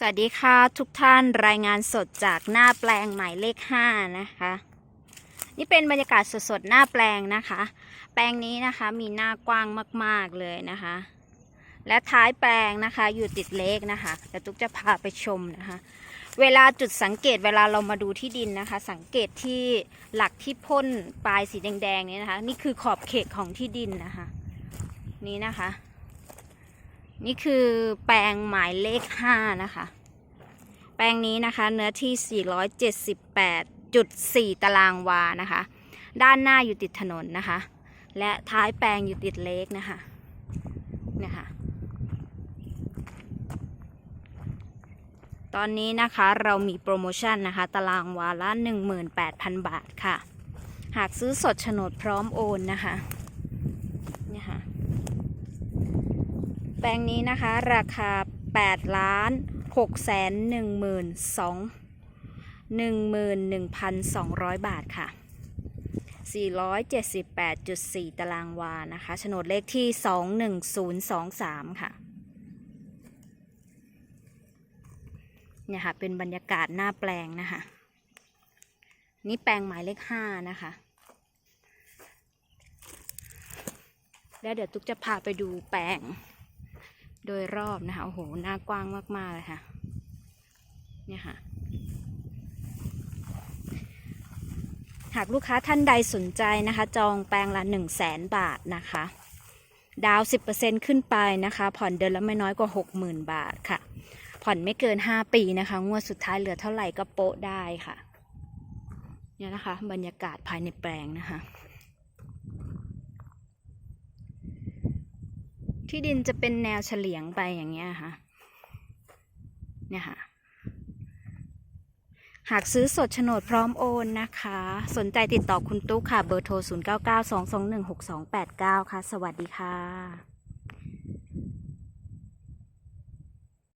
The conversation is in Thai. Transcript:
สวัสดีค่ะทุกท่านรายงานสดจากหน้าแปลงหมายเลข5นะคะ นี่เป็นบรรยากาศสดๆหน้าแปลงนะคะ แปลงนี้นะคะมีหน้ากว้างมากๆเลยนะคะ และท้ายแปลงนะคะอยู่ติดเลขนะคะเดี๋ยวตุ๊กจะพาไปชมนะคะ เวลาจุดสังเกตเวลาเรามาดูที่ดินนะคะ สังเกตที่หลักที่พ่นปลายสีแดงๆนี้นะคะ นี่คือขอบเขตของที่ดินนะคะ นี่นะคะ นี่คือแปลงหมายเลข5นะคะ แปลงนี้นะคะเนื้อที่ 478.4 ตารางวานะคะ ด้านหน้าอยู่ติดถนนนะคะ และท้ายแปลงอยู่ติดเลกนะคะเนี่ยค่ะ ตอนนี้นะคะเรามีโปรโมชั่นนะคะ ตารางวาละ 18,000 บาทค่ะ หากซื้อสดโฉนดพร้อมโอนนะคะเนี่ยค่ะ แปลงนี้นะคะ ราคา 8 ล้าน6แสน1 2 11,200 บาทค่ะ 478.4 ตารางวานะคะโฉนดเลขที่ 21023 ค่ะ เนี่ยค่ะ เป็นบรรยากาศหน้าแปลงนะคะ นี่แปลงหมายเลข 5 นะคะแล้วเดี๋ยวตุ๊กจะพาไปดูแปลง โดยรอบนะคะ โอ้โห หน้ากว้างมาก ๆ เลยค่ะ เนี่ยค่ะ หากลูกค้าท่านใดสนใจนะคะ จองแปลงละ 1 0 0 0 0แสนบาทนะคะ ดาว 10%ขึ้นไปนะคะ ผ่อนเดือนละไม่น้อยกว่า 60,000 บาทค่ะ ผ่อนไม่เกิน 5 ปีนะคะ งวดสุดท้ายเหลือเท่าไหร่ก็โปะได้ค่ะ เนี่ยนะคะ บรรยากาศภายในแปลงนะคะ ที่ดินจะเป็นแนวเฉลียงไปอย่างเงี้ยค่ะ เนี่ยค่ะ หากซื้อสดโฉนดพร้อมโอนนะคะ สนใจติดต่อคุณตุ๊กค่ะ เบอร์โทร 0992216289 ค่ะ สวัสดีค่ะ